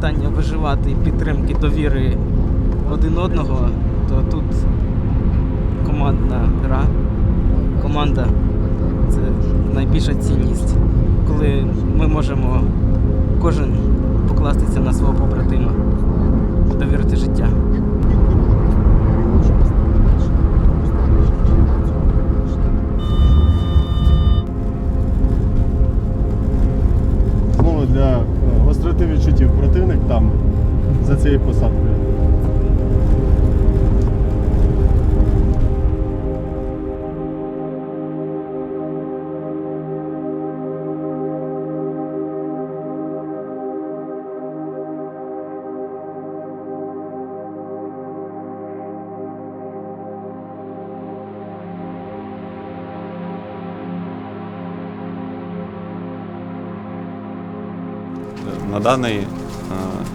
питання виживати, підтримки, довіри один одного, то тут командна гра, команда це найбільша цінність, коли ми можемо кожен покластися на свого побратима, довірити життя. На даний е,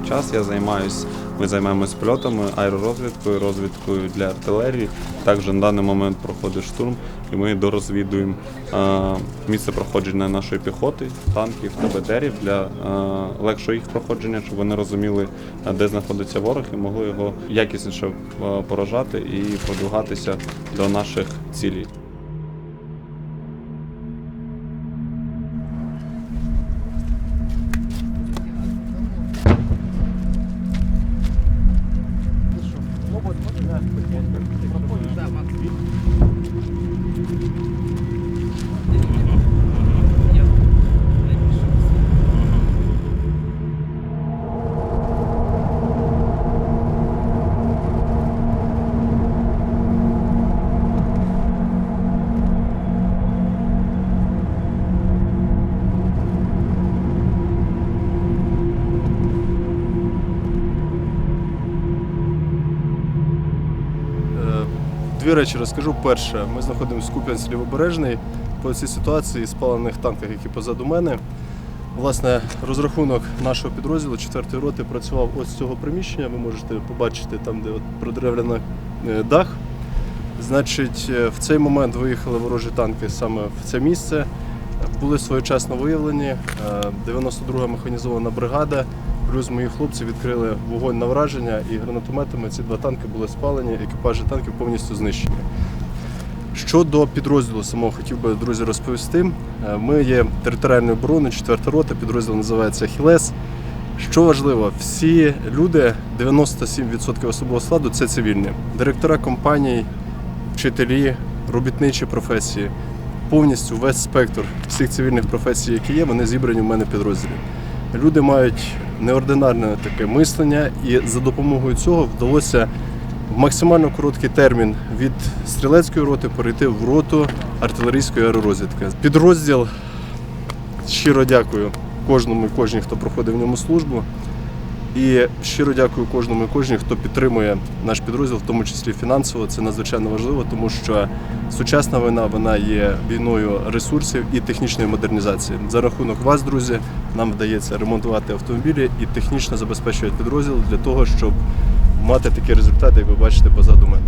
час я займаюсь, ми займаємось польотами, аеророзвідкою, розвідкою для артилерії. Також на даний момент проходить штурм, і ми дорозвідуємо е, місце проходження нашої піхоти, танків та БТРів для е, легшого їх проходження, щоб вони розуміли, де знаходиться ворог, і могли його якісніше поражати і продвигатися до наших цілей. Дві речі розкажу. Перше, ми знаходимося в Куп'янськ Лівобережний. По цій ситуації спалених танках, які позаду мене. Власне, розрахунок нашого підрозділу 4-ї роти працював ось з цього приміщення. Ви можете побачити там, де от е, дах. Значить, е, в цей момент виїхали ворожі танки саме в це місце. Були своєчасно виявлені. Е, 92-га механізована бригада, плюс мої хлопці відкрили вогонь на враження і гранатометами ці два танки були спалені, екіпажі танків повністю знищені. Щодо підрозділу самого хотів би друзі розповісти. Е, Ми є територіальною обороною, 4 рота, підрозділ називається Хілес. Що важливо, всі люди, 97% особового складу це цивільні. Директора компаній, вчителі, робітничі професії, повністю весь спектр всіх цивільних професій, які є, вони зібрані в мене в підрозділі. Люди мають неординарне таке мислення, і за допомогою цього вдалося в максимально короткий термін від стрілецької роти перейти в роту артилерійської аеророзвідки. Підрозділ щиро дякую кожному і кожній, хто проходив в ньому службу. І щиро дякую кожному і кожній, хто підтримує наш підрозділ, в тому числі фінансово. Це надзвичайно важливо, тому що сучасна війна вона є війною ресурсів і технічної модернізації. За рахунок вас, друзі, нам вдається ремонтувати автомобілі і технічно забезпечувати підрозділ для того, щоб мати такі результати, як ви бачите позаду мене.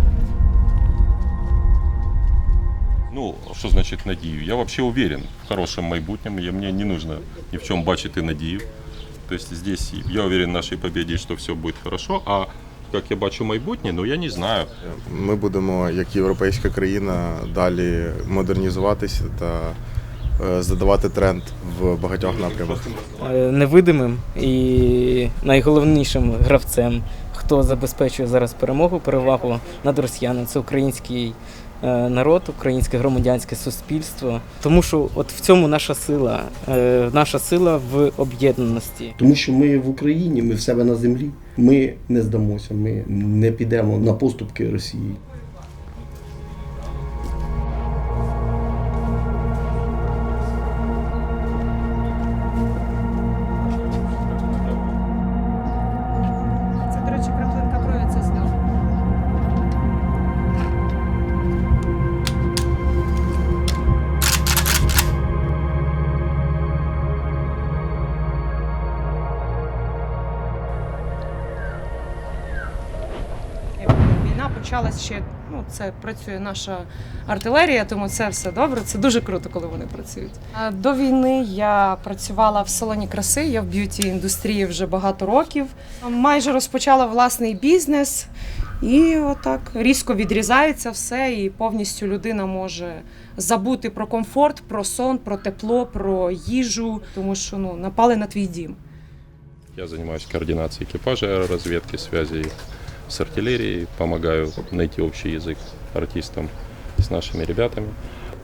Ну, що значить надію? Я вообще уверен в хорошем майбутнем. Я, мне не нужно ни в чем бачити надію. То есть здесь я уверен в нашей победе, что все будет хорошо. А як я бачу майбутнє, ну я не знаю. Ми будемо, як європейська країна, далі модернізуватися та е, задавати тренд в багатьох напрямах. Е, невидимим і найголовнішим гравцем, хто забезпечує зараз перемогу, перевагу над росіянами. Це український народ, українське громадянське суспільство. Тому що от в цьому наша сила, е, наша сила в об'єднаності. Тому що ми в Україні, ми в себе на землі. Ми не здамося, ми не підемо на поступки Росії. Почалась ще Ну, це працює наша артилерія, тому це все добре. Це дуже круто, коли вони працюють. До війни я працювала в салоні краси. Я в б'юті індустрії вже багато років. Майже розпочала власний бізнес, і отак різко відрізається все, і повністю людина може забути про комфорт, про сон, про тепло, про їжу, тому що ну напали на твій дім. Я занимаюсь координацией экипажа аэроразведки, связей с артиллерией, помогаю найти общий язык артистам с нашими ребятами.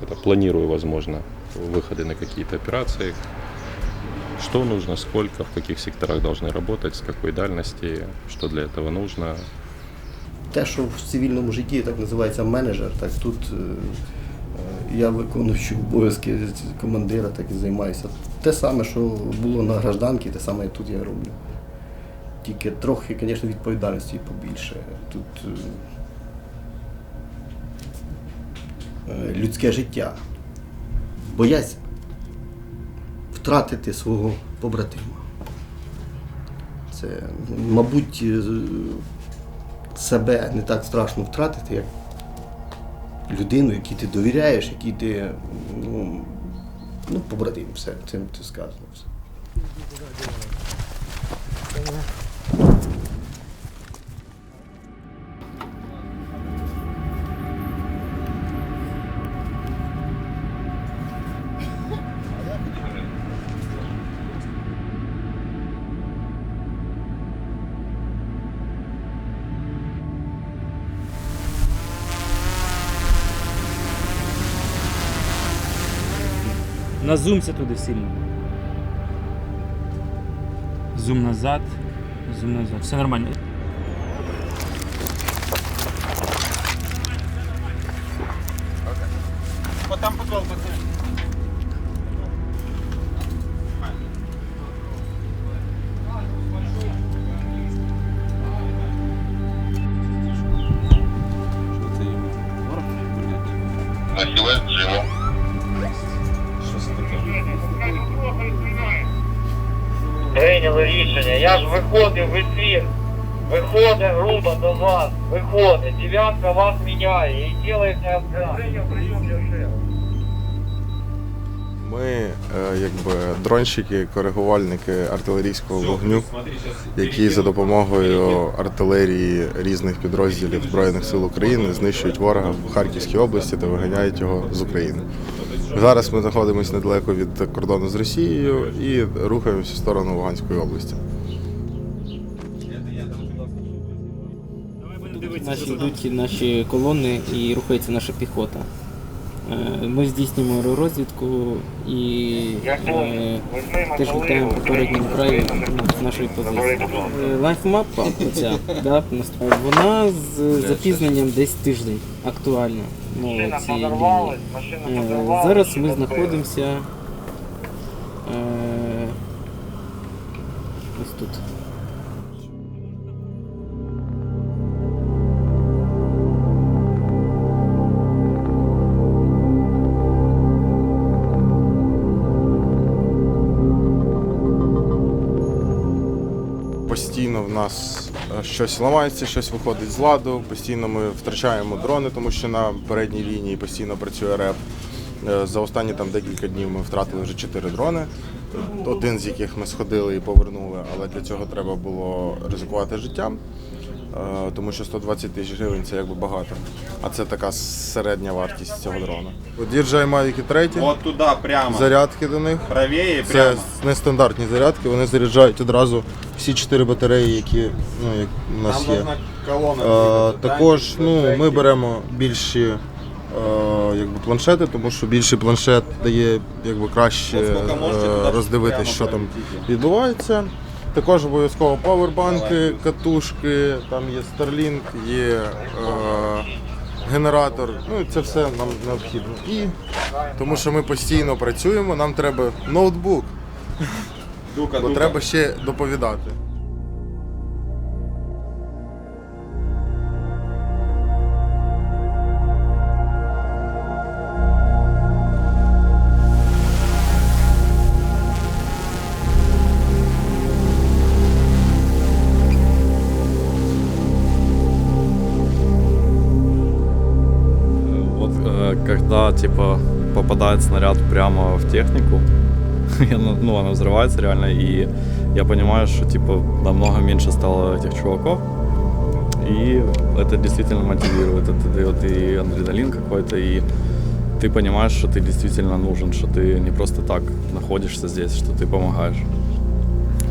Это планирую, возможно, выходы на какие-то операции, что нужно, сколько, в каких секторах должны работать, с какой дальности, что для этого нужно. Те, що в цивільному житті так називається менеджер, так тут е, е, я виконуючи обов'язки командира, так і займаюся. Те саме, що було на гражданці, те саме і тут я роблю. Тільки трохи, звісно, відповідальності побільше. Тут е, е, людське життя. Боязнь втратити свого побратима. Це, мабуть, е, себе не так страшно втратити, як людину, якій ти довіряєш, якій ти ну, ну побратим, все, цим ти сказано. Все. Назумся туди сильно. Зум назад. Зум назад. Все нормально. Я в ефір. Виходить група до вас. Виходить. Дев'ятка вас міняє і я шеф. Ми, е, якби дронщики, коригувальники артилерійського вогню, які за допомогою артилерії різних підрозділів Збройних сил України знищують ворога в Харківській області та виганяють його з України. Зараз ми знаходимося недалеко від кордону з Росією і рухаємося в сторону Луганської області. Наші йдуть наші колони і рухається наша піхота. Е, Ми здійснюємо аеророзвідку і е, теж літаємо по передньому краю нашої позиції. Е, Лайфмапа оця, да, вона з запізненням десь тиждень актуальна. Ну, ці лінії. Е. Зараз ми знаходимося е, ось тут. Нас е, щось ламається, щось виходить з ладу. Постійно ми втрачаємо дрони, тому що на передній лінії постійно працює реп. Е, За останні там декілька днів ми втратили вже чотири дрони. Один з яких ми сходили і повернули, але для цього треба було ризикувати життям, тому що 120 тисяч гривень це якби багато. А це така середня вартість цього дрона. DJI Mavic 3, От туди прямо. зарядки до них. Правее Це прямо. нестандартні зарядки, вони заряджають одразу всі чотири батареї, які ну, як у нас Там є. должна колона. Е, бути, також да? ну, ми беремо більші е, якби, планшети, тому що більший планшет дає якби, краще От скільки можете, е, туди роздивитись, прямо що там відбувається. Також обов'язково павербанки, катушки, там є Starlink, є е, генератор. Ну це все нам необхідно. І тому що ми постійно працюємо, нам треба ноутбук, Дука, бо дука. треба ще доповідати. когда, типа, попадает снаряд прямо в технику, и она, ну, она взрывается реально, и я понимаю, что, типа, намного меньше стало этих чуваков, и это действительно мотивирует, это дает и адреналин какой-то, и ты понимаешь, что ты действительно нужен, что ты не просто так находишься здесь, что ты помогаешь.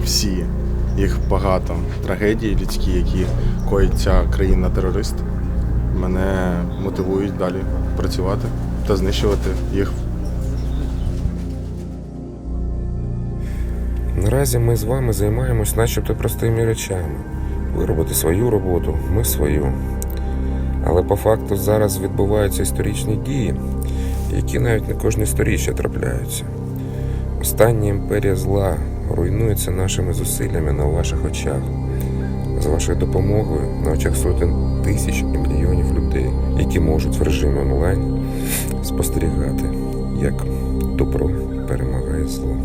Всі, їх багато. Трагедії людські, які коїть ця країна-терорист, мене мотивують далі працювати та знищувати їх Наразі ми з вами займаємось начебто простими речами. Ви робите свою роботу, ми свою. Але по факту зараз відбуваються історичні дії, які навіть не кожне сторіччя трапляються. Остання імперія зла руйнується нашими зусиллями на ваших очах. З вашою допомогою на очах сотень тисяч і мільйонів людей, які можуть в режимі онлайн спостерігати, як добро перемагає зло.